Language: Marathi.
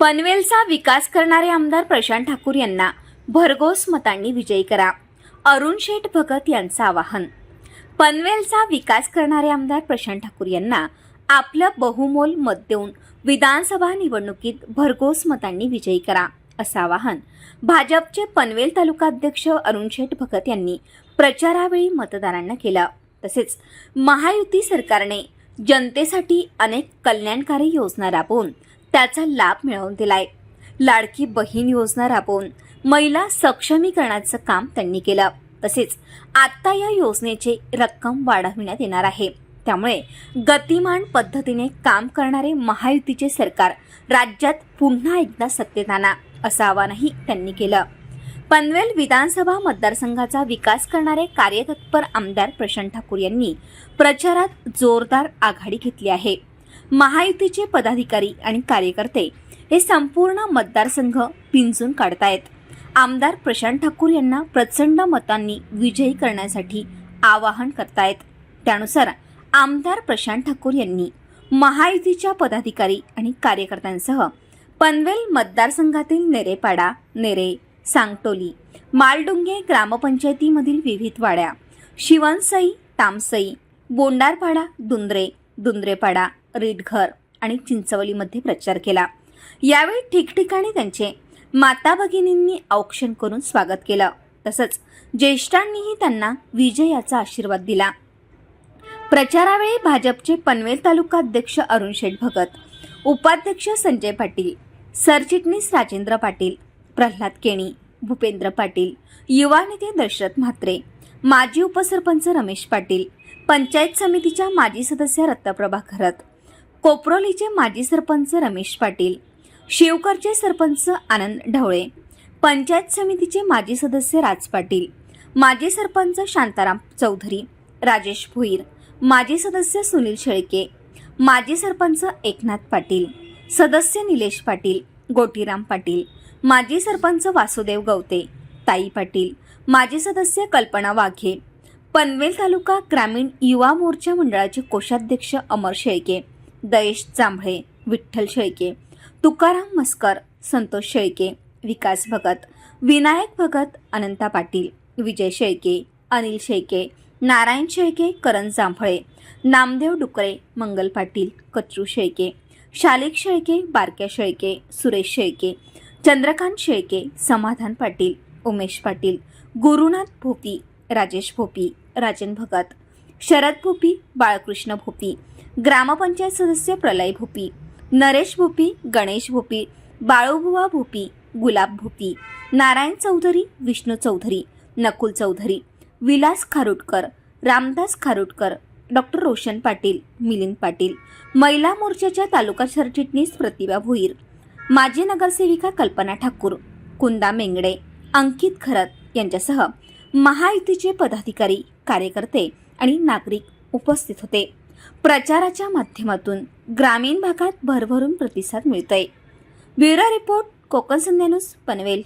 पनवेलचा विकास करणारे आमदार प्रशांत ठाकूर यांना भरघोस मतांनी विजयी करा. अरुण शेठ भगत यांचं आवाहन. पनवेलचा विकास करणारे आमदार प्रशांत ठाकूर यांना आपलं बहुमोल मत देऊन विधानसभा निवडणुकीत भरघोस मतांनी विजयी करा असं आवाहन भाजपचे पनवेल तालुका अध्यक्ष अरुण शेठ भगत यांनी प्रचारावेळी मतदारांना केलं. तसेच महायुती सरकारने जनतेसाठी अनेक कल्याणकारी योजना राबवून त्याचा लाभ मिळवून दिलाय. लाडकी बहीण योजना राबवून महिला सक्षमीकरणाचं काम त्यांनी केलं. तसेच आता या योजनेची रक्कम वाढविण्यात येणार आहे. त्यामुळे गतिमान पद्धतीने काम करणारे महायुतीचे सरकार राज्यात पुन्हा एकदा सत्तेत आणा असं आवाहनही त्यांनी केलं. पनवेल विधानसभा मतदारसंघाचा विकास करणारे कार्यतत्पर आमदार प्रशांत ठाकूर यांनी प्रचारात जोरदार आघाडी घेतली आहे. महायुतीचे पदाधिकारी आणि कार्यकर्ते हे संपूर्ण मतदारसंघ पिंजून काढतायत. आमदार प्रशांत ठाकूर यांना प्रचंड मतांनी विजयी करण्यासाठी आवाहन करतायत. त्यानुसार आमदार प्रशांत ठाकूर यांनी महायुतीच्या पदाधिकारी आणि कार्यकर्त्यांसह पनवेल मतदारसंघातील नेरेपाडा नेरे सांगटोली मालडुंगे ग्रामपंचायतीमधील विविध वाड्या शिवणसई तामसई बोंडारपाडा दुंद्रे दुंद्रेपाडा रीटघर आणि चिंचवलीमध्ये प्रचार केला. यावेळी ठिकठिकाणी त्यांचे माता भगिनींनी औक्षण करून स्वागत केलं. तसंच ज्येष्ठांनीही त्यांना विजयाचा आशीर्वाद दिला. प्रचारावेळी भाजपचे पनवेल तालुका अध्यक्ष अरुण शेठ भगत उपाध्यक्ष संजय पाटील सरचिटणीस राजेंद्र पाटील प्रल्हाद केणी भूपेंद्र पाटील युवा नेते दशरथ म्हात्रे माजी उपसरपंच रमेश पाटील पंचायत समितीच्या माजी सदस्य रत्नप्रभा खरत कोपरोलीचे माजी सरपंच रमेश पाटील शिवकरचे सरपंच आनंद ढवळे पंचायत समितीचे माजी सदस्य राज पाटील माजी सरपंच शांताराम चौधरी राजेश भुईर माजी सदस्य सुनील शेळके माजी सरपंच एकनाथ पाटील सदस्य निलेश पाटील गोटीराम पाटील माजी सरपंच वासुदेव गवते ताई पाटील माजी सदस्य कल्पना वाघे पनवेल तालुका ग्रामीण युवा मोर्चा मंडळाचे कोषाध्यक्ष अमर शेळके दयेश जांभळे विठ्ठल शेळके तुकाराम मस्कर संतोष शेळके विकास भगत विनायक भगत अनंता पाटील विजय शेळके अनिल शेळके नारायण शेळके करण जांभळे नामदेव डुकरे मंगल पाटील कचरू शेळके शालिक शेळके बारक्या शेळके सुरेश शेळके चंद्रकांत शेळके समाधान पाटील उमेश पाटील गुरुनाथ भोपी राजेश भोपी राजन भगत शरद भोपी बाळकृष्ण भोपी ग्रामपंचायत सदस्य प्रलय भोपी नरेश भोपी गणेश भोपी बाळूबुवा भोपी गुलाब भोपी नारायण चौधरी विष्णू चौधरी नकुल चौधरी विलास खारुटकर रामदास खारुटकर डॉक्टर रोशन पाटील मिलिंद पाटील महिला मोर्चाच्या तालुका सरचिटणीस प्रतिभा भोईर माजी नगरसेविका कल्पना ठाकूर कुंदा मेंगडे अंकित खरत यांच्यासह महायुतीचे पदाधिकारी कार्यकर्ते आणि नागरिक उपस्थित होते. प्रचाराच्या माध्यमातून ग्रामीण भागात भरभरून प्रतिसाद मिळतोय. Bureau report Konkan Sandhya news Panvel.